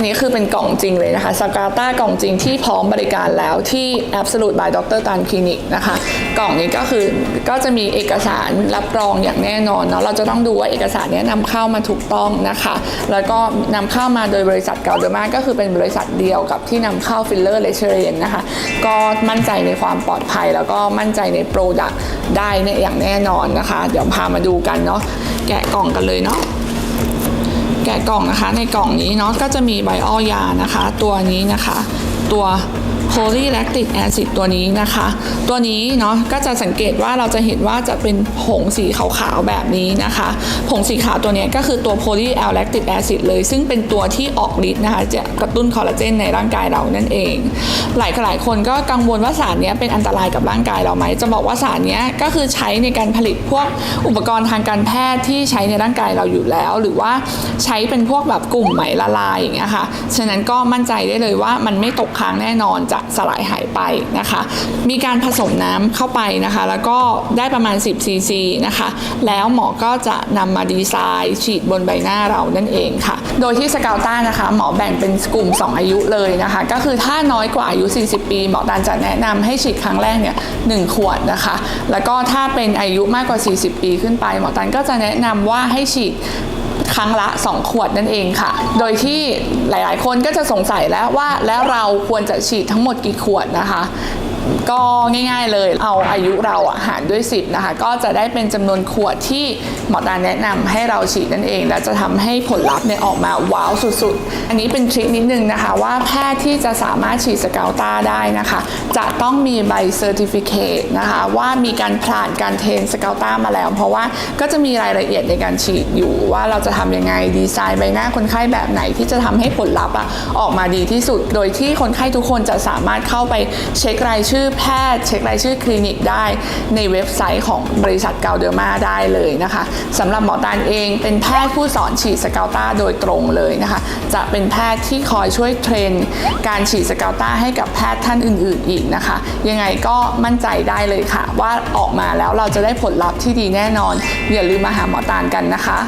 อันนี้คือเป็นกล่องจริงเลยนะคะสกาต้ากล่องจริงที่พร้อมบริการแล้วที่ Absolute by Dr. Tan Clinic นะคะ กล่องนี้ก็คือก็จะมีเอกสารรับรองอย่างแน่นอนเนาะเราจะต้องดูว่าเอกสารนี้นำเข้ามาถูกต้องนะคะ แล้วก็นำเข้ามาโดยบริษัทเกาเดอร์มาก็คือเป็นบริษัทเดียวกับที่นำเข้าฟิลเลอร์เลเชอร์เรนนะคะ ก็มั่นใจในความปลอดภัย แล้วก็มั่นใจในโปรดักต์ได้เนี่ยอย่างแน่นอนนะคะ เดี๋ยวพามาดูกันเนาะแกะกล่องกันเลยเนาะ แกะกล่องนะคะ ในกล่องนี้เนาะก็จะมีไบออยานะคะ ตัวนี้นะคะ ตัว polylactic acid ตัวนี้นะคะ ตัวนี้เนาะก็จะสังเกตว่าเราจะเห็นว่าจะเป็นผงสีขาวๆแบบนี้นะคะผงสีขาวตัวนี้ก็คือตัว polylactic acid เลย ซึ่งเป็นตัวที่ออกฤทธิ์นะคะจะกระตุ้นคอลลาเจนในร่างกายเรานั่นเอง หลายหลายคนก็กังวลว่าสารนี้เป็นอันตรายกับร่างกายเราไหมจะบอกว่าสารนี้ก็คือใช้ในการผลิตพวกอุปกรณ์ทางการแพทย์ที่ใช้ในร่างกายเราอยู่แล้ว หรือว่าใช้เป็นพวกแบบกลุ่มไหมละลายอย่างเงี้ยค่ะฉะนั้นก็มั่นใจได้เลยว่ามันไม่ตกค้างแน่นอนจะสลายหายไปนะคะ มีการผสมน้ำเข้าไปนะคะ แล้วก็ได้ประมาณ 10ซีซีนะคะ แล้วหมอก็จะนำมาดีไซน์ฉีดบนใบหน้าเรานั่นเองค่ะ โดยที่สกาวต้านะคะ หมอแบ่งเป็นกลุ่ม 2 อายุเลยนะคะ ก็คือถ้าน้อยกว่าอายุ 40 ปี หมอตานจะแนะนำให้ฉีดครั้งแรกเนี่ยหนึ่งขวดนะคะ แล้วก็ถ้าเป็นอายุมากกว่า 40 ปีขึ้นไป หมอตันก็จะแนะนำว่าให้ฉีด ครั้งละ 2 ขวดนั่นเองค่ะ โดยที่หลาย ๆ คนก็จะสงสัยแล้วว่าแล้วเราควรจะฉีดทั้งหมดกี่ขวดนะคะ ก็ง่าย ๆ เลยเอาอายุเราอะหารด้วย 10นะคะก็จะได้เป็นจำนวนขวดที่หมอตาแนะนำให้เราฉีดนั่นเอง และจะทำให้ผลลัพธ์เนี่ยออกมาว้าวสุดๆ อันนี้เป็นทริคนิดนึงนะคะว่าแพทย์ที่จะสามารถฉีดสเกลตาได้นะคะ จะต้องมีใบเซอร์ติฟิเคตนะคะว่ามีการผ่านการเทรนสเกลตามาแล้ว เพราะว่าก็จะมีรายละเอียดในการฉีดอยู่ว่าเราจะทำยังไงดีไซน์ใบหน้าคนไข้แบบไหนที่จะทำให้ผลลัพธ์อะออกมาดีที่สุด โดยที่คนไข้ทุกคนจะสามารถเข้าไปเช็ครายชื่อแพทย์ เช็ครายชื่อคลินิกได้ในเว็บไซต์ของบริษัทเกาเดอร์มาได้เลยนะคะสำหรับหมอตานเองเป็นแพทย์ผู้สอนฉีดสเกลตาโดยตรงเลยนะคะ จะเป็นแพทย์ที่คอยช่วยเทรน การฉีดสเกลตาให้กับแพทย์ท่านอื่น ๆ อีกนะคะ ยังไงก็มั่นใจได้เลยค่ะ ว่าออกมาแล้วเราจะได้ผลลัพธ์ที่ดีแน่นอน อย่าลืมมาหาหมอตานกันนะคะ